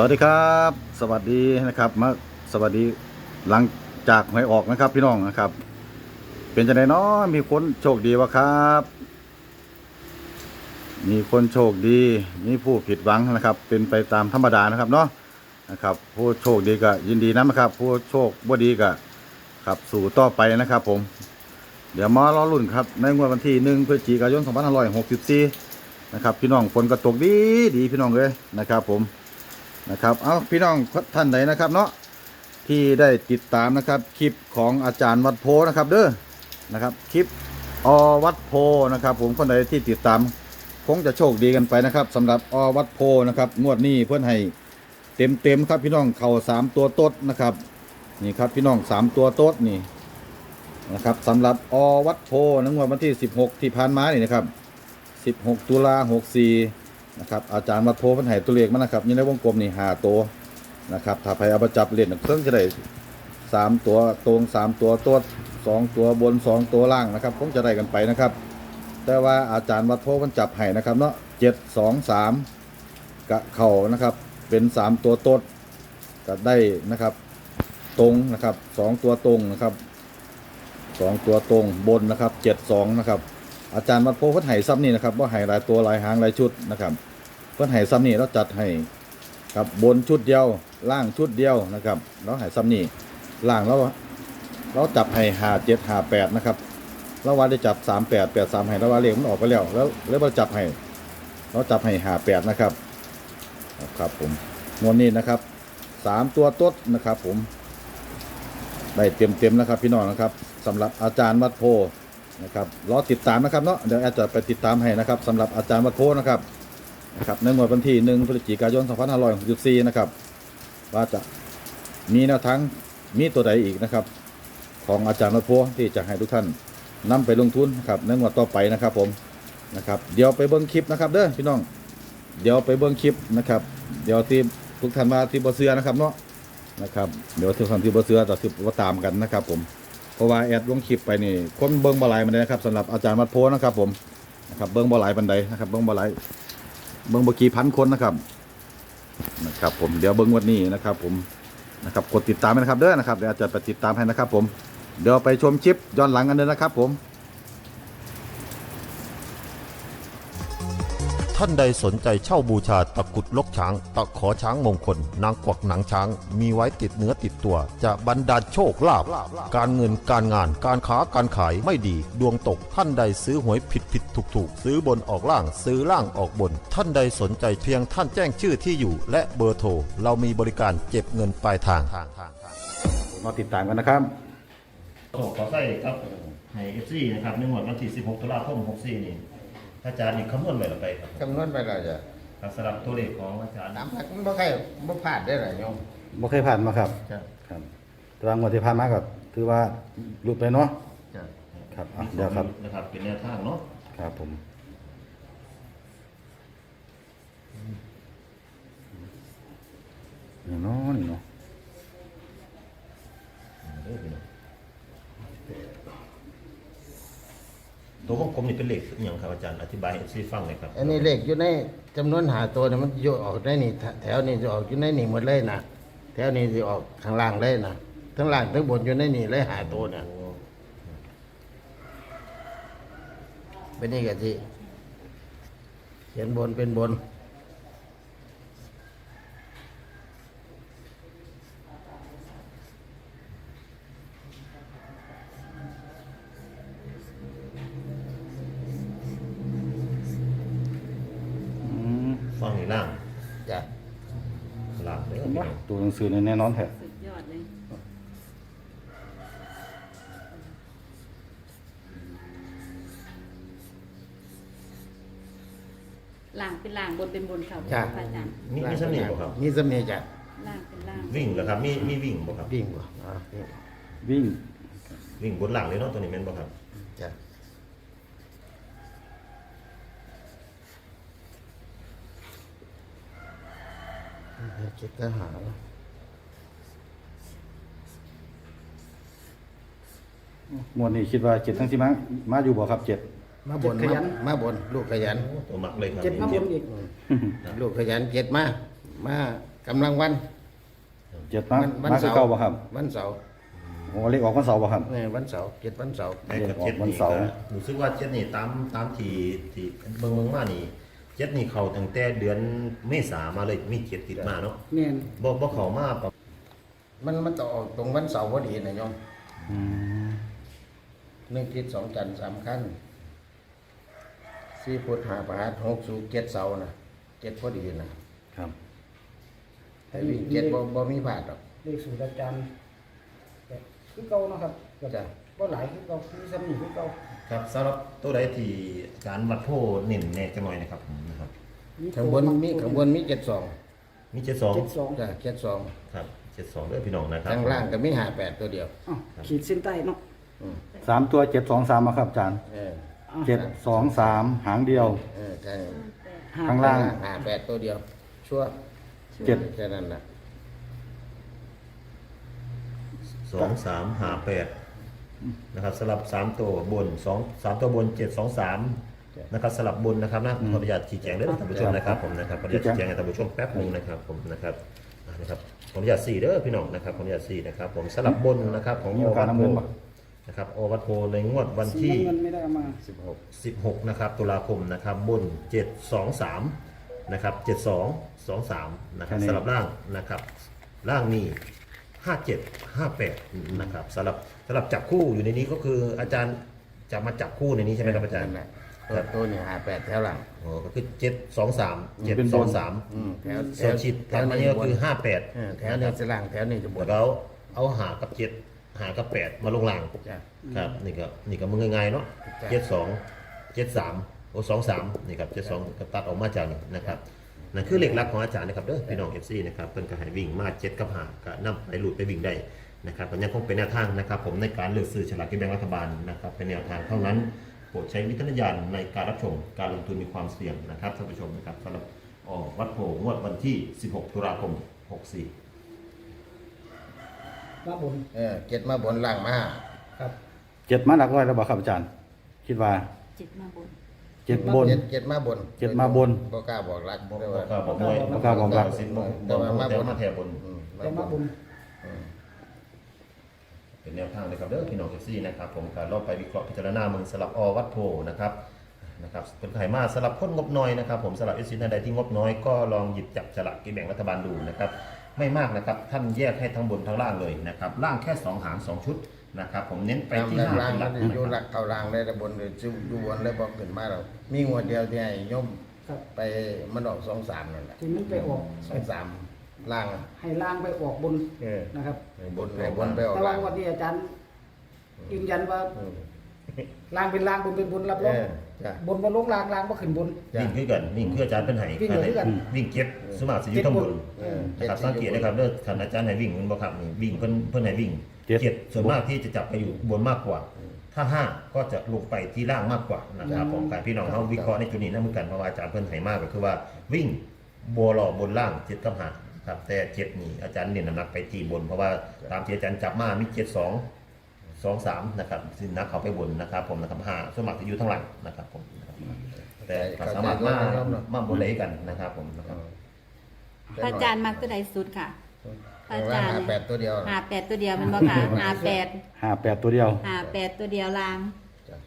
สวัสดีครับ สวัสดีนะครับมาสวัสดีหลังจากหวยออกนะครับพี่น้องนะครับ เป็นจังไดเนาะมีคนโชคดีวะครับ มีคนโชคดีมีผู้ผิดหวังนะครับ เป็นไปตามธรรมดานะครับเนาะนะครับ ผู้โชคดีก็ยินดีนะครับ ผู้โชคบ่ดีก็ครับสู่ต่อไปนะครับ ผม เดี๋ยวมารอรุ่นครับในงวดวันที่หนึ่งพฤศจิกายน2564นะครับ พี่น้องฝนก็ตกดีดีพี่น้องเลยนะครับ ผม นะครับ เอาพี่น้องท่านใดนนะครับเนาะที่ได้ติดตามนะครับคลิปของอาจารย์วัดโพนะครับเด้อนะครับคลิปอวัดโพนะครับ ผมคนใดที่ติดตาม คงจะโชคดีกันไปนะครับสำหรับอวัดโพนะครับงวดนี้เพื่อนให้เต็มเต็มครับพี่น้องเข่าสามตัวโต๊ดนะครับนี่ครับพี่น้องสามตัวโต๊ดนี่นะครับสำหรับอวัดโพในงวดวันที่ 16 ที่ผ่านมานี่นะครับ 16 ตุลา64 นะครับอาจารย์วัดโพเพันไหตัวเลขมันนะครับยี่ในวงกลมนี่หาตัวนะครับถ้าใครเอาไปจับเล่นเครื่องจะได้สามตัวตรงสามตัวตัวสองตัวบนสองตัวล่างนะครับคงจะได้กันไปนะครับ แต่ว่าอาจารย์วัดโพมันจับให้นะครับเนาะเจ็ดสองสามกะเข่านะครับ เป็นสามตัวต้นก็ได้นะครับ ตรงนะครับสองตัวตรงนะครับสองตัวตรงบนนะครับเจ็ดสองนะครับอาจารย์วัดโพเพิ่นไห้ซ้ำนี่นะครับว่าไห้หลายตัวหลายหางหลายชุดนะครับ พิ่นไห้ซ้ำนี่เราจัดให้ครับบนชุดเดียวล่างชุดเดียวนะครับเราไห้ซ้ำนี่ล่างเราเราจับให้หาเจ็ดหาแปดนะครับเราว่าได้จับสามแปดแปดสามให้เราว่าเลขมันออกไปแล้ว แล้วแล้วเราจับให้เราจับให้หาแปดนะครับครับผมงวดนี้นะครับสามตัวต้นนะครับ ผม ได้เต็มเต็มนะครับ พี่น้องนะครับสำหรับอาจารย์วัดโพนะครับรอติดตามนะครับเนาะเดี๋ยวแอดจะไปติดตามให้นะครับสำหรับอาจารย์วัดโพนะครับ นะครับในงวดวันที่หนึ่งพฤศจิกายน 2564 นะครับว่าจะมีแนวทางมีตัวใดอีกนะครับ ของอาจารย์วัดโพที่จะให้ทุกท่านนำไปลงทุนนะครับในงวดต่อไปนะครับผมนะครับเดี๋ยวไปเบิ้งคลิปนะครับเด้อพี่น้องเดี๋ยวไปเบิ้งคลิปนะครับ เดี๋ยวที่ทุกท่านมาที่บ่เสือนะครับเนาะนะครับเดี๋ยวทุกท่านที่บ่เสือจะติดว่าตามกันนะครับ ผมเพราะว่าแอดลงคลิปไปนี่คนเบิ้งบอลายมันได้นะครับสำหรับอาจารย์วัดโพนะครับผมนะครับเบิ้งบอลายบันไดนะครับเบิ้งบอลาย เบิ้งเมื่อกี้พันคนนะครับนะครับ ผมเดี๋ยวเบิ้งวันนี้นะครับ ผมนะครับกดติดตามนะครับเด้อนะครับเดี๋ยวอาจจะไปติดตามให้นะครับ ผมเดี๋ยวไปชมคลิปย้อนหลังกันเลยนะครับ ผม ท่านใดสนใจเช่าบูชาตะกรุดลกช้าง ตะขอช้างมงคล นางกวักหนังช้าง มีไว้ติดเนื้อติดตัว จะบรรดาลโชคลาภการเงินการงานการค้าการขายไม่ดี ดวงตกท่านใดซื้อหวยผิดผิดถูกถูกซื้อบนออกล่างซื้อล่างออกบน ท่านใดสนใจเพียงท่านแจ้งชื่อที่อยู่ และเบอร์โทรเรามีบริการเก็บเงินปลายทางมาติดตามกันนะครับโอ้ขอใส่ครับให้เอฟซีนะครับในงวดวันที่ 16ตุลาคม64นี่ อาจารย์นี่คำนวณไว้แล้วไปครับคำนวณไปแล้วจ้ะครับสำหรับตัวเลขของอาจารย์สามพันมันบ่ใครบ่พลาดได้หรอโยมบ่เคยผ่านมาครับจะครับแตว่างวดที่ผ่านมาก็ถือว่าหลุดไปเนาะจะครับอะเดี๋ยวครับนะครับ เป็นแนวทางเนาะครับผมนี่เนาะนี่เนาะ เด้อพี่น้อง ตัวของผมนี่เป็นเลขอหย่างครับอาจารย์อธิบายให้เอฟซีฟังหน่อยครับอันนี้เลขอยู่ในจำนวนหาตัวเนี่ยมันอยู่ออกได้นี่แถวนี้จะออกอยู่ในนี่หมดเลยนะแถวนี้จะออกข้างล่างเลยนะทั้งล่างทั้งบนอยู่ในนี่เลยหาตัวเนี่ยโอ้เป็นนี่กะที่เขียนบนเป็นบน อืม ฟังนี่ ล่างจ้ะล่างเด้อพี่น้องตัวหนังสือนี่แน่นอนแท้สุดยอดเลยล่างเป็นล่างบนเป็นบนค่ะพระอาจารย์มีมีสำเนียงบ่ครับ มีสำเนียงจ้ะล่างเป็นล่างวิ่งเหรอครับมีมีวิ่งบ่ครับ วิ่งบ่อ่าวิ่งวิ่งวิ่งบนหลังเลยเนาะตัวนี้แม่นบ่ครับ จ้ะ เจ็ดทหารงวดนี้คิดว่าเจ็ดทั้งสิมามาอยู่บ่ครับเจ็ดมาบนมามาบน ลูกขยันโอ้ตัวมักเลยครับเจ็ดมาบนอีกลูกขยันเจ็ดมามากำลังวันเจ็ดมาวัมาคือเสาร์เก่าบ่ครับวันเสาร์โอ้เลขออกวันเสาร์บ่ครับ เนี่ยวันเสาร์เจ็ดวันเสาร์ไอ้กับออกเจ็ดวันนี่เสาร์ก็รู้สึกว่าเจ็ดนี่ตามตามที่ที่เบิ่งเบิ่งมานี่ เจ็ดนี่เข้าตั้งแต่เดือนเมษามาเลยมีเจ็ดติดมาเนาะแม่นบ่บ่เข้ามาปรับมันมันต้องออกตรงวันเสาร์พอดีนะโยมอืมหนึ่งทิศสองจันทร์สามขั้นสี่พุทธหาประหัสหกสูเจ็ดเสาร์นะเจ็ดพอดีนะครับ แต่วิ่งเจ็ดบ่บ่มีพลาดหรอก เลขสูตรอาจารย์แต่คือเก่าเนาะครับก็จ้ะ บ่หลายคือเก่ามีซ้ำนี่คือเก่าครับสำหรับตัวใดที่อาจารย์วัดโพเน้นแน่จังหน่อยนะครับผมนะครับ ข้างบนมีข้างบนมีเจ็ดสองมีเจ็ดสองเจ็ดสองจ้ะเจ็ดสองครับเจ็ดสองด้วยพี่น้องนะครับข้างล่างก็มีหาแปดตัวเดียวอ้าวขีดเส้นใต้เนาะอืมสามตัวเจ็ดสองสามมาครับอาจารย์เอออ้าวเจ็ดสองสามหางเดียว เออข้างห้าข้างล่าง หาแปดตัวเดียว ชั่วเจ็ด แค่นั้นนะสองสามห้าแปดนะครับสลับสามตัวบนสองสามตัวบนเจ็ดสองสาม นะครับสลับบนนะครับนะขออนุญาตชี้แจงด้วยท่านผู้ชมนะครับผมนะครับขออนุญาตชี้แจงให้ท่านผู้ชมแป๊บหนึงนะครับผมนะครับอ่านะครับขออนุญาตสี่เด้อพี่น้องนะครับขออนุญาตสี่นะครับผมสลับบนนะครับของมีโอโอกาวัสตนำโพเงินปะ นะครับโอวัตโพในงวดวันสีที่น้ำเงินไม่ได้เอามาสิบหก16 นะครับ ตุลาคมนะครับบน 723 นะครับ 7223 นะครับแค่นี้ สลับล่างนะครับล่างมี57 58 นะครับสลับสลับจับคู่อยู่ในนี้ก็คืออาจารย์จะมาจับคู่ในนี้ใช่ไหมครับอาจารย์นั่นแหละ ตัวตัวนี่หาแปดแถวหลังโอ้ก็คือ723 723อืมแถวแถส่ววนชิดตามมานี้ก็คือเออ58แถวนี้จะล่างแถวนี้จะบแล้นวก็เอาหากับเจ็ดหากับแปดมาลงล่าง จ้ะ ครับนี่ก็นี่ก็มึงง่ายๆเนาะจ้ะ เจ็ดสองเจ็ดสามโอ้สองสามนี่ครับเจ็ดสองก็ตัดออกมาจากนี่นะครับนั่นคือเหล็กลักของอาจารย์นะครับเด้อพี่น้องเอฟซีนะครับเพิ่นก็ให้วิ่งมาเจ็ดกับหาก็นำไปหลุดไปวิ่งได้นะครับก็ยังคงเป็นแนวทางนะครับ ผมในการเลือกซื้อฉลากกินแบ่งรัฐบาลนะครับเป็นแนวทางเท่านั้น โปรดใช้วิจารณญาณในการรับชมการลงทุนมีความเสี่ยงนะครับท่านผู้ชมนะครับสำหรับออกวัดโพงวดวันที่ 16 ตุลาคม 64 มาบนเออเจ็ดมาบนล่างมาครับเจ็ดมาหลักร้อยแล้วบ่ครับอาจารย์ คิดว่าจิตมาบน เจ็ดบน เจ็ดเจ็ดมาบนเจ็ดมาบน บ่กล้าบอกรักบอกแต่บว่าอกกล้าบอกด้วยบอกกล้าบอกรัก สิบบอกแต่ว่ามาแต่บนมาแทบบนอืมแต่มาบน เป็นแนวทางเลยครับเด้อพี่น้องเอฟซีนะครับผมการลองไปวิเคราะห์พิจารณาเมืองสลับอวัดโพนะครับนะครับเป็นไขมาสลับคนงบน้อยนะครับผมสลับเอฟซีใดที่งบน้อยก็ลองหยิบจับฉลากกินแบ่งรัฐบาลดูนะครับไม่มากนะครับท่านแยกให้ทั้งบนทั้งล่างเลยนะครับล่างแค่สองหางสองชุดนะครับผมเน้นไปตามที่แรงห้าล่างเป็นหมัลันกจะอยู่นะหคลัรับกเอาล่างได้แต่บนเลยจะอยู่บนเลยบอกขึ้นมาเรามีงวดเดียวที่ให้ย่อมครับไปมันออกสองสามนั่นแหละที่มันไปออก สองสาม ล่างอะให้ล่างไปออกบนเออนะครับบนไหนบนไปออกแต่ว่าล่างวันนี้อาจารย์ยืนยันว่าอืมล่างเป็นล่างบนเป็นบนรับรเอองอจ้ะ บนมาลงล่างล่างมาขึ้นบนจ้ะวิ่งขึ้นกันวิ่งขึ้นอาจารย์เป็นไห้วิ่งขึ้นกันวิ่งเก็บสมาธิอยู่ทั้งบนเออนะครับสังเกตนะครับเด้อขันอาจารย์ให้วิ่งมันบ่ครับนี่วิ่งเพิ่นเพิ่นให้วิ่งเจ็ด เจ็ดส่วนมากที่จะจับไปอยู่บนมากกว่า ถ้าห้าก็จะลงไปที่ล่างมากกว่านะครับผมการพี่น้องเขาวิเคราะห์ในจุดนี้นะเหมือนกันเพราะว่าอาจารย์เพิ่นให้มากก็คือว่าวิ่งบัวหล่อบนล่างเจ็ดกับห้า ครับแต่เจ็ดนี่อาจารย์เน้นน้ำหนักไปที่บน เพราะว่าตามที่อาจารย์จับมามีเจ็ดสองสองสามนะครับสินนักเขาไปบนนะครับ ผมนะครับห้าส่วนมากจะอยู่ทั้งหลังนะครับผมนะครับแต่ก็สามารถมามาบนเลยกันนะครับ ผมนะครับพระอาจารย์มักตัวใดสุดค่ะพระอาจารย์หาแปดตัวเดียวหาแปดตัวเดียวแมันบ่ค่ะหาแปดห้าแปดตัวเดียวหาแปดตัวเดียวลางจ้ะ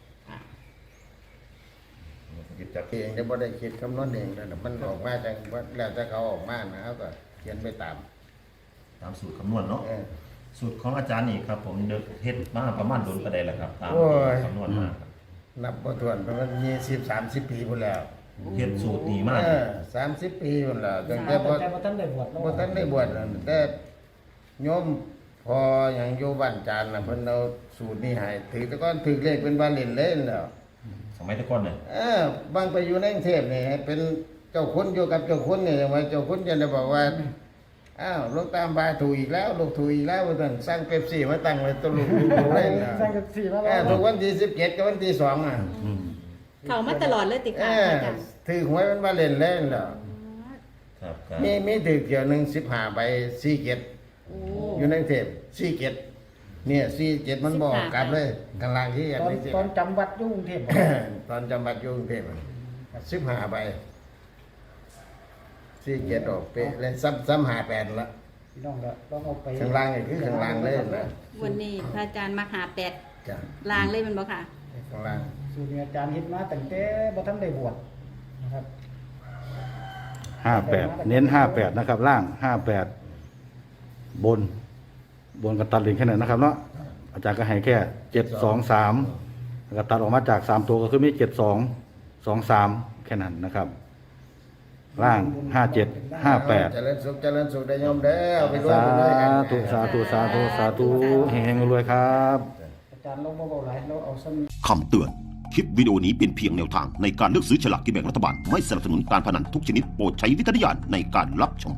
หยิบจับเองจะบ่ได้คิดคำนวณเองแต่มันออกมาจังว่าแล้วแต่เขาออกมานะครับก็ เขียนไปตามตามสูตรคำนวณเนาะเออ สูตรของอาจารย์นี่ครับ ผมเดินเฮ็ดมาประมาณโดนกระไดแหละครับ ตามโอ้ย คำนวณมาครับนับบ่ถ้วนเพราะมันมีสิบสามสิบปีพุ่นแล้วเฮ็ดสูตรดีมากเออสามสิบปีพุ่นแล้วตั้งแต่แต่บ่ แต่ว่าท่านได้บวชแล้วบ่ทันได้บวชนั่นแต่โยมพออย่างอยู่บ้านจานน่ะเพิ่นเอาสูตรนี้ให้ถือแต่ก่อนถือเลขเป็นบาเล่นเล่นแล้ว สมัยแตะก่อนเนี่ยเออบางไปอยู่ในกรุงเทพนี่ให้เป็น เจ้าคุณอยู่กับเจ้าคุณนี่ว่าเจ้าคุณจะได้บอกว่าอ้าวลูกตามบาถูกอีกแล้วลูกถูกอีกแล้วว่าซั่นสร้างเป๊ปซี่มาตั้งไว้ตัวลูกลูกเล่นน่ะสร้างกันสี่มาเอแล้วอทุกวันที่17กับวันที่2อะเขามาตลอดเลยติเอค่ะอพระอาจารย์ถือหวยมันมาเล่นเล่นแล้วครับครับมีมีถือเกี่ยวหนึ่งสิบห้าใบสี่เจ็ดโอ้อยู่ในกรุงเทพสี่เจ็ดเนี่ยสี่เจ็ดมันบอกกลับเลยกลางที่อย่างตอนนี้สิตอนจำวัดอยุ่กรุงเทพตอนจำบัดอยู่กรุงเทพสิบห้าใบ สี่เจ็ดออกเป๊ะเลยซ้ำซ้ำหาแปดละพี่น้องก็ต้องเอาไปข้างล่างนี่คือข้างล่างเลยนะวันนี้พระอาจารย์มาหาแปดจ้ะลางเลยแมันบ่ค่ะ ข้างล่างสูตรนี้อาจารย์เฮ็ดมาตั้งแต่บ่ทันได้บวชนะครับห้าแปดเน้นห้าแปดนะครับ ล่างห้าแปดบน บนก็ตัดเหรียญแค่นั้นนะครับเนาะอาจารย์ก็ให้แค่เจ็ดสองสามแล้วก็ตัดออกมาจากสามตัวก็คือมีเจ็ดสองสองสามแค่นั้นนะครับ ล่างห้าเจ็ดห้าแปดเจริญสุขเจริญสุขได้โยมเด้อเอาไปรวสามกันด้วยกันธุสาธุสาธุสาธุเฮงๆรวยๆครับอาจารย์เราบ่เว้าหลายเราเอาซ้ำคำเตือน คลิปวิดีโอนี้เป็นเพียงแนวทางในการเลือกซื้อฉลากกินแบ่งรัฐบาล ไม่สนับสนุนการพนันทุกชนิดโปรดใช้วิจารณญาณในการรับชม